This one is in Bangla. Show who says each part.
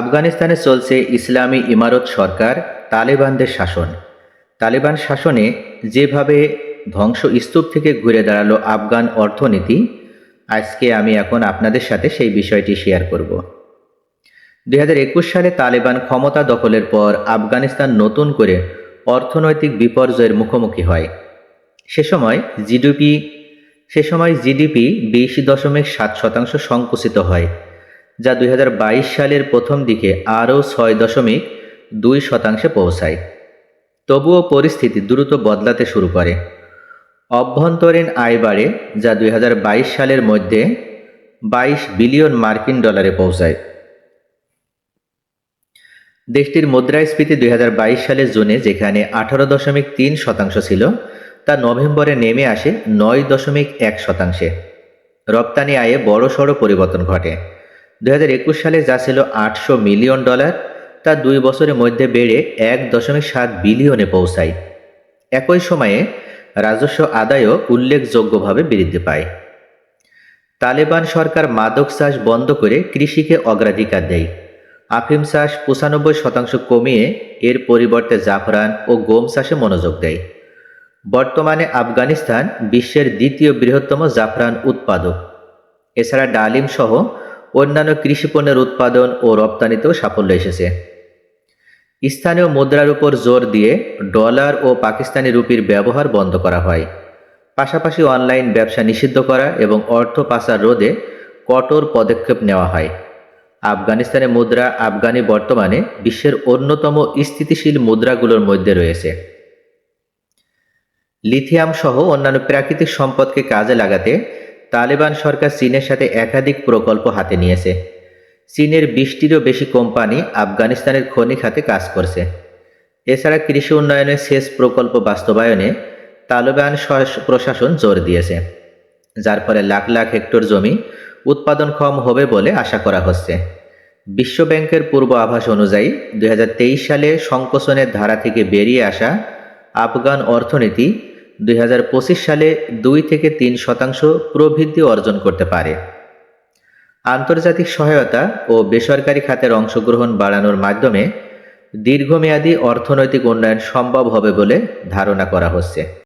Speaker 1: আফগানিস্তানে চলছে ইসলামী ইমারত সরকার তালেবানদের শাসন। তালেবান শাসনে যেভাবে ধ্বংস স্তূপ থেকে ঘুরে দাঁড়াল আফগান অর্থনীতি, আজকে আমি এখন আপনাদের সাথে সেই বিষয়টি শেয়ার করব। দু হাজার একুশ সালে তালেবান ক্ষমতা দখলের পর আফগানিস্তান নতুন করে অর্থনৈতিক বিপর্যয়ের মুখোমুখি হয়। সে সময় জিডিপি, সে সময় জিডিপি বিশ দশমিক সাত শতাংশ সংকুচিত হয়। যা দুই হাজার বাইশ সালের প্রথম দিকে আরও ছয় দশমিক দুই শতাংশে পৌঁছায়। তবুও পরিস্থিতি দ্রুত বদলাতে শুরু করে। অভ্যন্তরীণ আয় বাড়ে, যা দুই হাজার বাইশ সালের মধ্যে বাইশ বিলিয়ন মার্কিন ডলারে পৌঁছায়। দেশটির মুদ্রাস্ফীতি দুই হাজার বাইশ সালের জুনে, যেখানে আঠারো দশমিক তিন শতাংশ ছিল, তা নভেম্বরে নেমে আসে নয় দশমিক এক শতাংশে। রপ্তানি আয়ে বড়সড় পরিবর্তন ঘটে। দুই হাজার একুশ সালে যা ছিল আটশো মিলিয়ন ডলার, তা দুই বছরের মধ্যে বেড়ে এক দশমিক সাত বিলিয়নে পৌঁছায়। একই সময়ে রাজস্ব আদায়ও উল্লেখযোগ্যভাবে বৃদ্ধি পায়। তালেবান সরকার মাদক চাষ বন্ধ করে কৃষিকে অগ্রাধিকার দেয়। আফিম চাষ পঁচানব্বই শতাংশ কমিয়ে এর পরিবর্তে জাফরান ও গম চাষে মনোযোগ দেয়। বর্তমানে আফগানিস্তান বিশ্বের দ্বিতীয় বৃহত্তম জাফরান উৎপাদক। এছাড়া ডালিম সহ অন্যান্য কৃষিপণ্যের উৎপাদন ও রপ্তানিতেও সাফল্য এসেছে। স্থানীয় মুদ্রার উপর জোর দিয়ে ডলার ও পাকিস্তানি রুপির ব্যবহার বন্ধ করা হয়। পাশাপাশি অনলাইন ব্যবসা নিষিদ্ধ করা এবং অর্থ পাচার রোধে কঠোর পদক্ষেপ নেওয়া হয়। আফগানিস্তানের মুদ্রা আফগানি বর্তমানে বিশ্বের অন্যতম স্থিতিশীল মুদ্রাগুলোর মধ্যে রয়েছে। লিথিয়াম সহ অন্যান্য প্রাকৃতিক সম্পদকে কাজে লাগাতে তালেবান সরকার চীনের সাথে একাধিক প্রকল্প হাতে নিয়েছে। চীনের বিশটিরও বেশি কোম্পানি আফগানিস্তানের খনি খাতে কাজ করছে। এছাড়া কৃষি উন্নয়নের শেষ প্রকল্প বাস্তবায়নে তালেবান প্রশাসন জোর দিয়েছে, যার ফলে লাখ লাখ হেক্টর জমি উৎপাদনক্ষম হবে বলে আশা করা হচ্ছে। বিশ্বব্যাংকের পূর্ব আভাস অনুযায়ী দুই হাজার তেইশ সালে সংকোচনের ধারা থেকে বেরিয়ে আসা আফগান অর্থনীতি দুই হাজার পঁচিশ সালে দুই থেকে তিন শতাংশ প্রবৃদ্ধি অর্জন করতে পারে। আন্তর্জাতিক সহায়তা ও বেসরকারি খাতের অংশগ্রহণ বাড়ানোর মাধ্যমে দীর্ঘমেয়াদী অর্থনৈতিক উন্নয়ন সম্ভব হবে বলে ধারণা করা হচ্ছে।